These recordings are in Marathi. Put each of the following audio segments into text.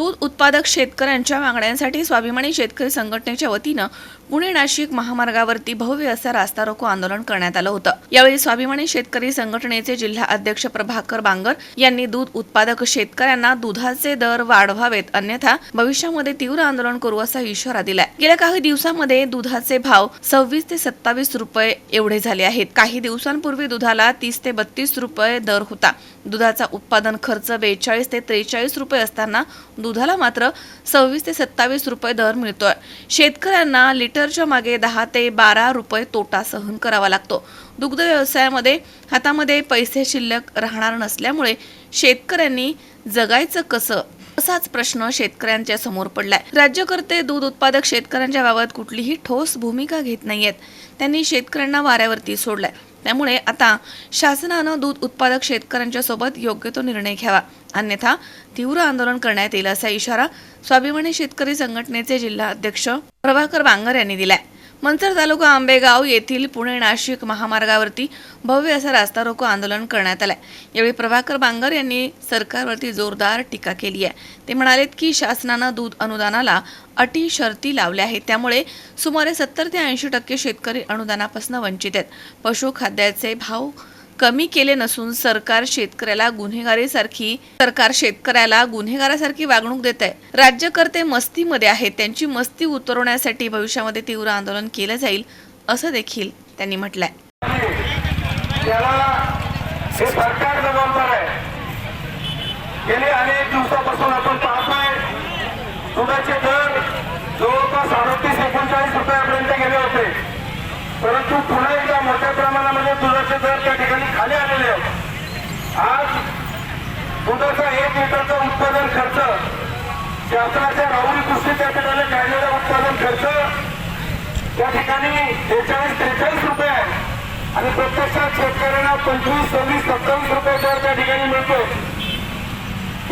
दूध उत्पादक शेतकऱ्यांच्या मागण्यांसाठी स्वाभिमानी शेतकरी संघटनेच्या वतीनं पुणे नाशिक महामार्गावरती भव्य असं रास्ता रोको आंदोलन करण्यात आलं होतं. यावेळी स्वाभिमानी शेतकरी संघटनेचे जिल्हा अध्यक्ष प्रभाकर बांगर यांनी दूध उत्पादक शेतकऱ्यांना दुधाचे दर वाढवावेत अन्यथा भविष्यामध्ये तीव्र आंदोलन करू असा इशारा दिलाय. गेल्या काही दिवसांमध्ये दुधाचे भाव सव्वीस ते सत्तावीस रुपये एवढे झाले आहेत. काही दिवसांपूर्वी दुधाला तीस ते बत्तीस रुपये दर होता. दुधाचा उत्पादन खर्च बेचाळीस ते त्रेचाळीस रुपये असताना दुधाला मात्र सव्वीस ते सत्तावीस रुपये दर मिळतोय. शेतकऱ्यांना लिटरच्या मागे दहा ते बारा रुपये तोटा सहन करावा लागतो. दुग्ध व्यवसायामध्ये हातामध्ये पैसे शिल्लक राहणार नसल्यामुळे शेतकऱ्यांनी जगायचं कसं असाच प्रश्न शेतकऱ्यांच्या समोर पडलाय. राज्यकर्ते दूध उत्पादक शेतकऱ्यांच्या बाबत कुठलीही ठोस भूमिका घेत नाहीयेत. त्यांनी शेतकऱ्यांना वाऱ्यावरती सोडलाय. त्यामुळे आता शासनानं दूध उत्पादक शेतकऱ्यांच्या सोबत योग्य तो निर्णय घ्यावा. अन्यथा तीव्र आंदोलन करण्यात येईल असा इशारा स्वाभिमानी शेतकरी संघटनेचे जिल्हा अध्यक्ष प्रभाकर बांगर यांनी दिलाय. मंचर तालुका आंबेगाव येथील पुणे नाशिक महामार्गावरती भव्य असा रास्ता रोको आंदोलन करण्यात आलंय. यावेळी प्रभाकर बांगर यांनी सरकारवरती जोरदार टीका केली आहे. ते म्हणालेत की शासनानं दूध अनुदानाला अटी शर्ती लावल्या आहेत. त्यामुळे सुमारे सत्तर ते ऐंशी टक्के शेतकरी अनुदानापासून वंचित आहेत. पशुखाद्याचे भाव कमी केले नसून सरकार शेतकऱ्याला गुन्हेगारीसारखी सरकार शेतकऱ्याला गुन्हेगारासारखी वागणूक देत आहे. राज्यकर्ते मस्तीमध्ये आहेत. त्यांची मस्ती उतरवण्यासाठी भविष्यामध्ये तीव्र आंदोलन केलं जाईल असं देखील त्यांनी म्हटलंय. गेले अनेक दिवसापासून आपण पाहतोय. दुधाचे दर जवळपास अडतीस एकोणचाळीस रुपये गेले होते परंतु पुन्हा एकदा मोठ्या प्रमाणामध्ये दुधाचे दर त्या ठिकाणी खाली आलेले आहेत आज दुधाचा एक लिटरचा उत्पादन खर्च शासनाच्या राहुरी कृषी कॅपिटलने काढलेला उत्पादन खर्च त्या ठिकाणी त्रेचाळीस त्रेचाळीस रुपये आहे. आणि प्रत्यक्षात शेतकऱ्यांना पंचवीस सव्वीस सत्तावीस रुपये दर त्या ठिकाणी मिळतो.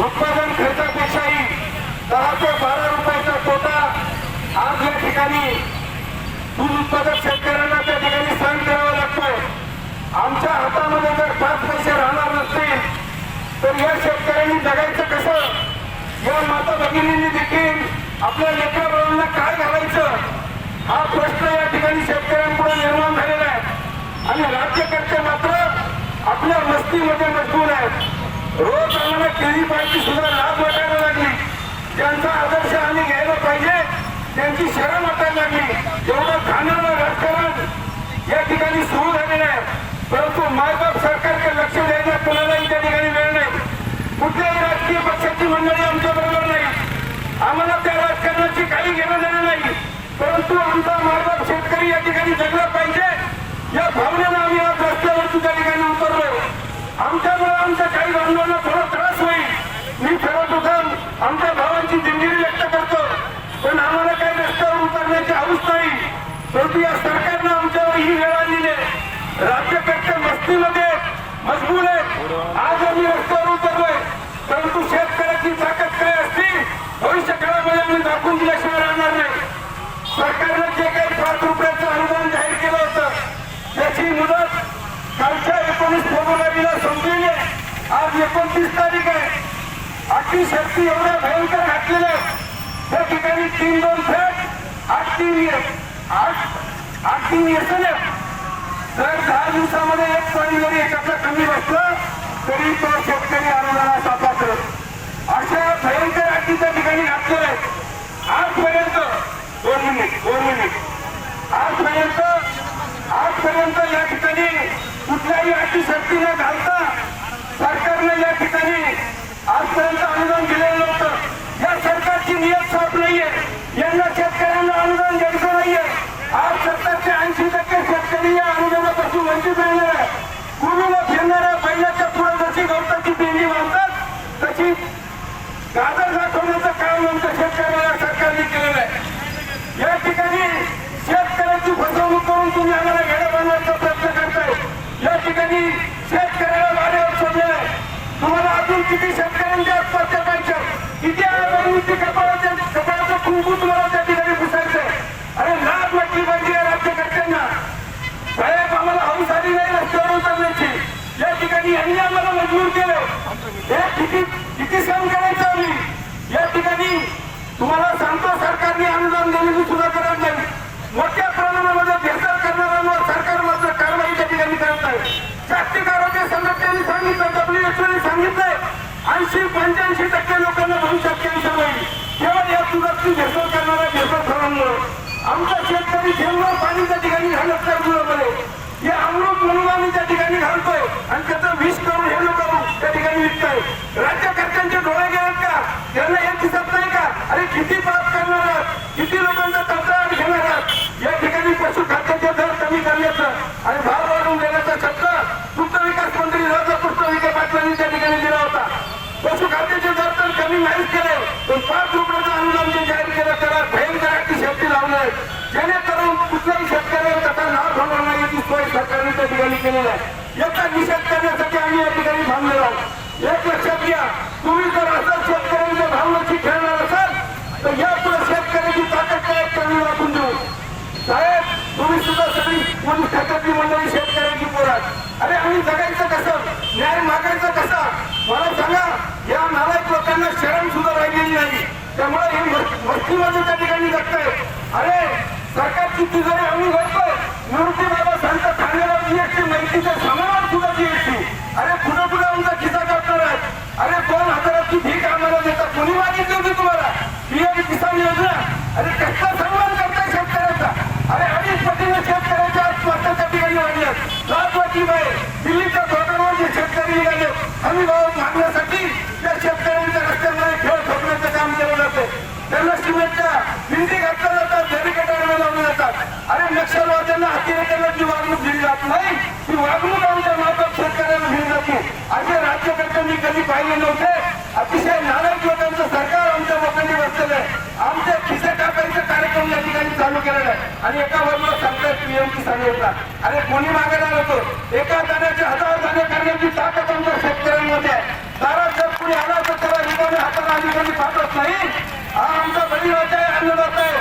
उत्पादन खर्चापेक्षाही दहा ते बारा रुपयाचा तोटा आज या ठिकाणी दूध उत्पादक शेतकऱ्यांना त्या ठिकाणी सहन करावा लागतो. आमच्या हातामध्ये जर पाच पैसे राहणार नसतील तर या शेतकऱ्यांनी जगायचं कसं? या माता भगिनींनी देखील आपल्या लेकरा बाळांना काय घालायचं? हा प्रश्न या ठिकाणी शेतकऱ्यांपुढे निर्माण झालेला आहे. आणि राज्यकर्ते मात्र आपल्या मस्तीमध्ये मजबूर आहेत. रोज आम्हाला केली पाहिजे सुद्धा लाभ वाटायला लागली. ज्यांचा आदर्श आम्ही घ्यायला पाहिजे. त्यांची शरम वाटायला लागली. एवढं खाण्याला राजकारण या ठिकाणी सुरू झालेलं आहे. परंतु मायबाप सरकारकडे लक्ष द्यायला कुणालाही त्या ठिकाणी वेळ नाही. कुठल्याही राजकीय पक्षाची मंडळी आमच्या बरोबर नाही. आम्हाला त्या राजकारणाची काही घेणं देणं नाही. परंतु आमचा मार्ग शेतकरी या ठिकाणी जगला पाहिजे. या भावनेनं आम्ही आज रस्त्यावरती त्या ठिकाणी उतरलो. आमच्यामुळे आमच्या काही बांधवांना थोडा त्रास होईल. मी सर्वप्रथम आमच्या भावांची दिलगिरी व्यक्त करतो. पण आम्हाला काही रस्त्यावर उतरण्याची हौस नाही. परंतु या सरकारनं आमच्यावर ही वेळ आणलेली आहे. राज्यकर्ते मस्तीमध्ये मजबूर आहेत आज आम्ही रस्त्यावर उतरलोय. परंतु शेतकऱ्याची ताकद काय असते? भविष्य काळामध्ये आम्ही दाखवून दिल्याशिवाय राहणार नाही. सरकारनं जे काही पाच रुपयाचं अनुदान जाहीर केलं होतं त्याची मुदत कालच्या एकोणीस फेब्रुवारीला संपलेली आहे. आज एकोणतीस तारीख आहे. अटी शक्ती एवढ्या भयंकर घातलेल्या आहेत त्या ठिकाणी तीन दोन फॅट आठ तीन आठ आठ तीन एसएल दिवसामध्ये एक पॉईंट जरी एकाचा कमी बसलं तरी तो शेतकरी अनुदानाचा पात्र अशा भयंकर अटी त्या ठिकाणी घातलेल्या आहेत आजपर्यंत दोन मिनिट दोन मिनिट. आजपर्यंत आजपर्यंत या ठिकाणी कुठल्याही अटी शक्ती न घालता सरकारने या ठिकाणी आजपर्यंत अनुदान दिलेलं नव्हतं या सरकारची नियत साफ नाहीये यांना शेतकऱ्यांना अनुदान द्यायचं नाहीये आज सत्तरचे ऐंशी टक्के शेतकरी या अनुदानापासून वंचित राहणार आहे पूर्वीला फिरणाऱ्या बैलाच्या पुढे जशी गवताची पेंडी बांधतात तशी गाजर दाखवण्याचं काम आमच्या शेतकऱ्याला सरकारने केलेलं आहे. या ठिकाणी शेतकऱ्याची फसवणूक करून तुम्ही आम्हाला घेणं बनवायचा प्रयत्न करताय. या ठिकाणी शेतकऱ्याला वाऱ्यावर सोडलेलं आहे. तुम्हाला अजून किती शेतकऱ्यांच्या आत्महत्या पाहिजे किती आळाबाईंची कपाळाच्या कपाळाचं कुंकू तुम्हाला त्या ठिकाणी पुसायचंय अरे लाज वाटली पाहिजे या राज्यकर्त्यांना साहेब आम्हाला हौस आली नाही रस्त्यावर उतरण्याची या ठिकाणी यांनी आम्हाला मजबूर केलं हे किती किती सहन करायचं आम्ही या ठिकाणी सांगतो सरकारने अनुदान दिलेली सुद्धा करत नाही मोठ्या प्रमाणामध्ये भेसळ करणाऱ्यांवर सरकार मात्र कारवाई त्या ठिकाणी करत आहे जागतिक आरोग्य संघटनेने सांगितलं डब्ल्यूएचओने सांगितलंय ऐंशी पंच्याऐंशी टक्के लोकांना भविष्यात कॅन्सर होईल केवळ या दुधाची भेसळ करणाऱ्या आमचा शेतकरी थेंबवर पाणी त्या ठिकाणी घालत नाही दुधामध्ये हे अमृत म्हणून आम्ही त्या ठिकाणी घालतोय आणि त्याचं विष करून हे लोक त्या ठिकाणी विकताय. राज्यकर्त्यांचे डोळे गेलेत का? त्यांना हे दिसत नाही का? अरे किती पाप करणार आहात? किती लोकांचा तक्रार घेणार आहात? या ठिकाणी पशु खात्याचे दर कमी करण्याचं आणि भाव वाढवून देण्याचं शब्द दुग्ध विकास मंत्री राधाकृष्ण विखे पाटलांनी त्या ठिकाणी दिला होता. पशु खात्याचे दर तर कमी नाहीच केले पण पाच सरकारने त्या ठिकाणी केलेली आहे. याचा निषेध करण्यासाठी आम्ही या ठिकाणी थांबलेलो आहोत एक लक्षात घ्या तुम्ही जर असाल शेतकऱ्यांच्या भावनाची खेळणार असाल तर यापुढे शेतकऱ्याची ताकद काय कमी वाटून देऊ. साहेब तुम्ही सुद्धा सगळी पोलीस खात्यातली मंडळी शेतकऱ्यांची पोरात अरे आम्ही जगायचं कसं? न्याय मागायचं कसा? मला सांगा या नालायक लोकांना शरण सुद्धा राहिलेली नाही. त्यामुळे हे मस्तीमध्ये त्या ठिकाणी जगताय अरे सरकारची तिजोरी आम्ही घडतोय निवृत्ती It's a अरे नक्षलवाद्यांना हत्तीने जी वागणूक दिली जात नाही ती वागणूक आमच्या मार्फत सरकारला दिली जाते. असे मी कधी पाहिले नव्हते. अतिशय नाराज लोकांचं सरकार आमच्या लोकांनी बसलेलं आहे. आमच्या खिसे टाकायचे कार्यक्रम या ठिकाणी चालू केलेला आहे आणि एका बाजूला सांगताय पीएम किसान अरे कोणी मागायला नको एका दाण्याचे हजार दाणे करण्याची ताकद आमच्या शेतकऱ्यांमध्ये आहे. दारात जर कुणी आला तर त्याला रिकाम्या हाताला आम्ही कधी पाठवत नाही. हा आमचा बळीराजा आहे अन्नदाता आहे.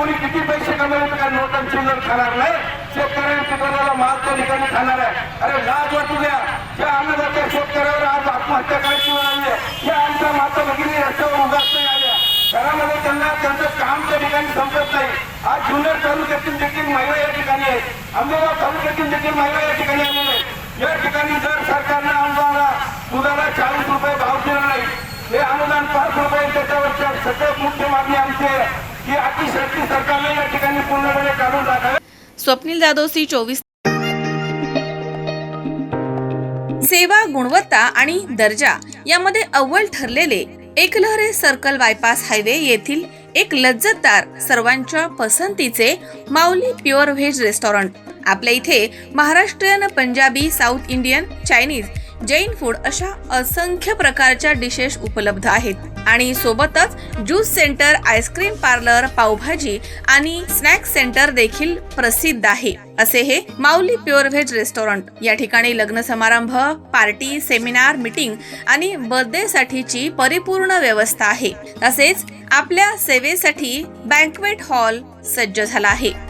कोणी किती पैसे कमवले का नोटांची चिल्लर खाणार नाही? शेतकऱ्यांच्या पिकाला माल त्या ठिकाणी खाणार आहे? अरे लाज वाटू द्या. त्या अन्नदात्या शेतकऱ्यावर आज आत्महत्या करायची वेळ आली आहे. या आमच्या माता भगिनी रस्त्यावर उगाच नाही आल्या. घरामध्ये त्यांना त्यांचं काम त्या ठिकाणी संपत नाही. आज जुन्नर तालुक्यातील देखील महिला या ठिकाणी आहेत. आंबेगाव तालुक्यातील देखील महिला या ठिकाणी आलेल्या आहेत. या ठिकाणी जर सरकारनं आमदारा दुधाला चाळीस रुपये भाव दिला नाही हे अनुदान पाच रुपये त्याच्यावरच्या सगळ्यात मुख्य मागणी आमची आहे. अतिशक्ती सरकारने या ठिकाणी पूर्णपणे काढून स्वप्नील जाधव सी चोवीस. सेवा गुणवत्ता आणि दर्जा यामध्ये अव्वल ठरलेले एकलहरे सर्कल बायपास हायवे येथील एक लज्जतदार सर्वांच्या पसंतीचे माऊली प्युअर व्हेज रेस्टॉरंट. आपल्या इथे Maharashtrian Punjabi South Indian Chinese Jain food अशा असंख्य प्रकारच्या डिशेस उपलब्ध आहेत. आणि सोबतच juice centre ice cream parlour pav bhaji आणि स्नॅक सेंटर देखील प्रसिद्ध आहे. असे हे माऊली प्युअर व्हेज रेस्टॉरंट या ठिकाणी लग्न समारंभ पार्टी सेमिनार मीटिंग आणि बर्थडे साठीची परिपूर्ण व्यवस्था आहे. तसेच आपल्या सेवेसाठी बँकवेट हॉल सज्ज झाला आहे.